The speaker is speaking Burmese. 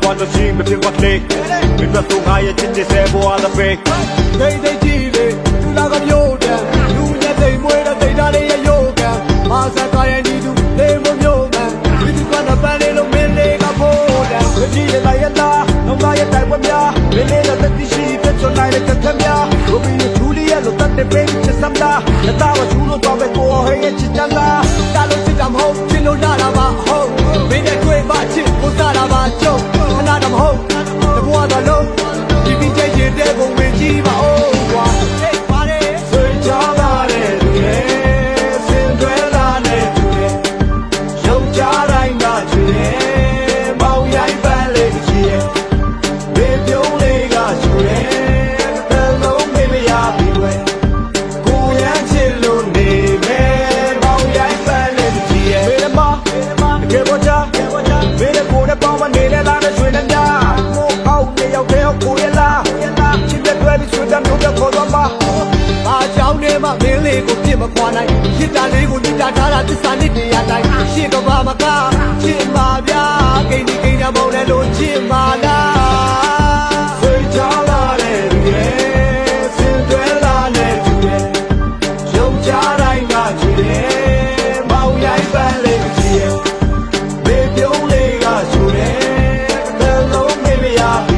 သွားလို့ရှိမဖြစ်ပါလေမင်းတို့တော့ငါရဲ့ချစ်ချစ်ဆဲဘွားတဲ့ပေဒိတ်ဒိတ်ကြည့်လေလူလာကမျိုးတန်လူနဲ့သိမ်မွေးတဲ့ဒိတ်သားလေးရဲ့ရုပ်ကံမာစကားရဲ့ဒီသူလေမမျိုးမှန်ဒီသူကနပန်းလေးလုံးမင်းလေးကဖို့တန်ဝကြည့်ရလိုက်ရလားလုံးသားရဲ့တိုက်ပွဲများမင်းလေးတော့တရှိပြချွန်နိုင်တဲ့တက်များဘိုဘီရဲ့ဂျူလီယာလိုတတ်တဲ့ပေးချစ်စမ်းလားလက်သားဝချူလို့တော့ပဲကိုဟဲ့ရဲ့ချစ်ချမ်းလားတာလို့ချစ်တာမဟုတ်ချစ်လို့လာတာပါဟုတ်မင်းနဲ့တွေ့မှချစ်ကိုစားတာပါကျုပ်ခဏ တော့မဟုတ်တဘွားတော့လုံးဒီပြီးချင်းချင်းတဲ့ပုံ လေးကိုပြစ်မခွာနိုင်ရစ်တာလေးကိုလူတာထားတာသစ္စာနဲ့တရားတိုင်းရှင်ကဘာမကချစ်ပါဗျာဂိန်းဒီဂိန်းရမောင်းတယ်လို့ချစ်ပါလားဆွေးချလာတယ်ရဲ့ဆင်သွဲလာတယ်သူရဲ့ရုံချတိုင်းကချစ်တယ်မောင်ရိုက်ပန်းလေးချစ်ရဲ့ဘေးပြုံးလေးကဆိုတယ်တန်လုံးနေမရဘူး